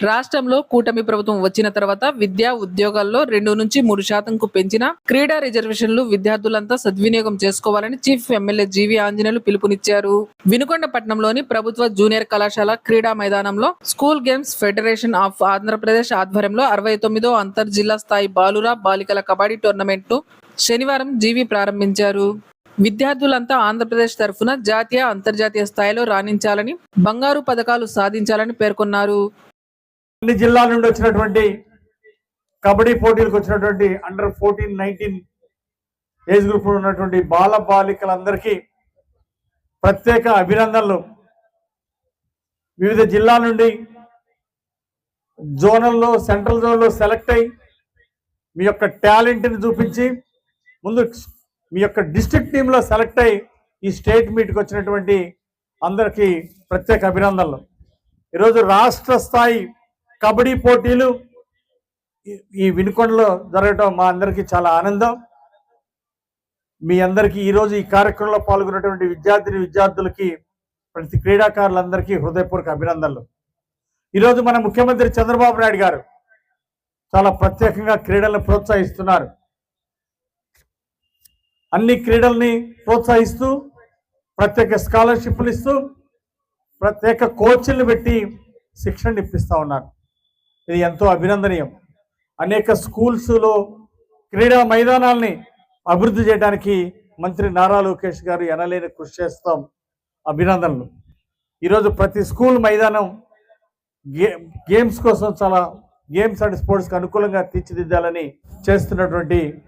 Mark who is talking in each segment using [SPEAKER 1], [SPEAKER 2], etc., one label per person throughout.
[SPEAKER 1] రాష్ట్రంలో కూటమి ప్రభుత్వం వచ్చిన తర్వాత విద్యా ఉద్యోగాల్లో రెండు నుంచి మూడు శాతంకు పెంచిన క్రీడా రిజర్వేషన్లు విద్యార్థులంతా సద్వినియోగం చేసుకోవాలని చీఫ్ ఎమ్మెల్యే జీవి ఆంజనేయులు పిలుపునిచ్చారు. వినుకొండ పట్టణంలోని ప్రభుత్వ జూనియర్ కళాశాల క్రీడా మైదానంలో school games federation of Andhra Pradesh ఆధ్వర్యంలో అరవై తొమ్మిదో అంతర్ జిల్లా స్థాయి బాలుర బాలికల కబడ్డీ టోర్నమెంట్ను శనివారం జీవి ప్రారంభించారు. విద్యార్థులంతా ఆంధ్రప్రదేశ్ తరఫున జాతీయ అంతర్జాతీయ స్థాయిలో రాణించాలని బంగారు పథకాలు సాధించాలని పేర్కొన్నారు.
[SPEAKER 2] అన్ని జిల్లాల నుండి వచ్చినటువంటి కబడ్డీ పోటీలకు వచ్చినటువంటి under fourteen nineteen age group ఉన్నటువంటి బాల బాలికలందరికీ ప్రత్యేక అభినందనలు. వివిధ జిల్లాల నుండి జోనల్లో సెంట్రల్ జోన్లో సెలెక్ట్ అయ్యి మీ యొక్క టాలెంట్ని చూపించి ముందు మీ యొక్క డిస్ట్రిక్ట్ టీంలో సెలెక్ట్ అయ్యి ఈ స్టేట్ మీట్కి వచ్చినటువంటి అందరికీ ప్రత్యేక అభినందనలు. ఈరోజు రాష్ట్ర స్థాయి కబడ్డీ పోటీలు ఈ- వినుకొండలో జరగటం మా అందరికీ చాలా ఆనందం. మీ అందరికీ ఈరోజు ఈ కార్యక్రమంలో పాల్గొన్నటువంటి విద్యార్థిని విద్యార్థులకి ప్రతి క్రీడాకారులందరికీ హృదయపూర్వక అభినందనలు. ఈరోజు మన ముఖ్యమంత్రి చంద్రబాబు నాయుడు గారు చాలా ప్రత్యేకంగా క్రీడలను ప్రోత్సహిస్తున్నారు. అన్ని క్రీడల్ని ప్రోత్సహిస్తూ ప్రత్యేక స్కాలర్షిప్లు ఇస్తూ ప్రత్యేక కోచ్లు పెట్టి శిక్షణ ఇప్పిస్తూ ఉన్నారు. ఇది ఎంతో అభినందనీయం. అనేక స్కూల్స్లో క్రీడా మైదానాల్ని అభివృద్ధి చేయడానికి మంత్రి నారా లోకేష్ గారు ఎనలేని కృషి చేస్తాం. అభినందనలు. ఈరోజు ప్రతి స్కూల్ మైదానం గే గేమ్స్ కోసం చాలా గేమ్స్ అండ్ స్పోర్ట్స్కి అనుకూలంగా తీర్చిదిద్దాలని చేస్తున్నటువంటి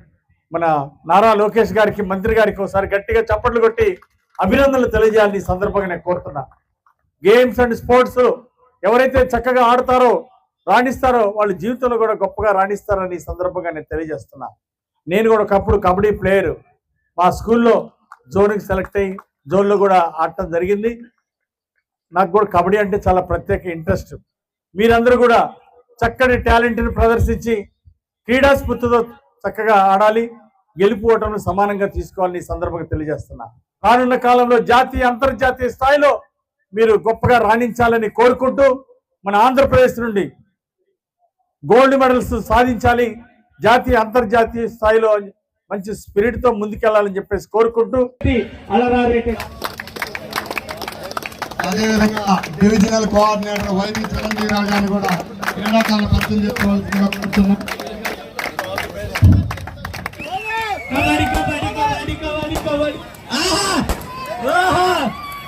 [SPEAKER 2] మన నారా లోకేష్ గారికి మంత్రి గారికి ఒకసారి గట్టిగా చప్పట్లు కొట్టి అభినందనలు తెలియజేయాలని సందర్భంగా నేను కోరుతున్నా. గేమ్స్ అండ్ స్పోర్ట్స్ ఎవరైతే చక్కగా ఆడతారో రాణిస్తారో వాళ్ళ జీవితంలో కూడా గొప్పగా రాణిస్తారని ఈ సందర్భంగా నేను తెలియజేస్తున్నా. నేను కూడా ఒకప్పుడు కబడ్డీ ప్లేయర్. మా స్కూల్లో జోన్కి సెలెక్ట్ అయ్యి జోన్లో కూడా ఆడటం జరిగింది. నాకు కూడా కబడ్డీ అంటే చాలా ప్రత్యేక ఇంట్రెస్ట్. మీరందరూ కూడా చక్కటి టాలెంట్ని ప్రదర్శించి క్రీడాస్ఫూర్తితో చక్కగా ఆడాలి. గెలుపు సమానంగా తీసుకోవాలని సందర్భంగా తెలియజేస్తున్నా. రానున్న కాలంలో జాతీయ అంతర్జాతీయ స్థాయిలో మీరు గొప్పగా రాణించాలని కోరుకుంటూ మన ఆంధ్రప్రదేశ్ నుండి గోల్డ్ మెడల్స్ సాధించాలి. జాతీయ అంతర్జాతీయ స్థాయిలో మంచి స్పిరిట్తో ముందుకెళ్ళాలని చెప్పేసి కోరుకుంటూ.
[SPEAKER 3] అదేవిధంగా డివిజనల్ కోఆర్డినేటర్ వైవి గారిని కూడా క్రీడాకారులు పరిచయం చేసుకోవాల్సిందిగా కోరుతున్నాం.
[SPEAKER 4] కబడ్డీ కబడ్డీ కబడ్డీ కబడ్డీ కబడ్డీ. ఆహా! ఆహా!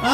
[SPEAKER 4] ఆ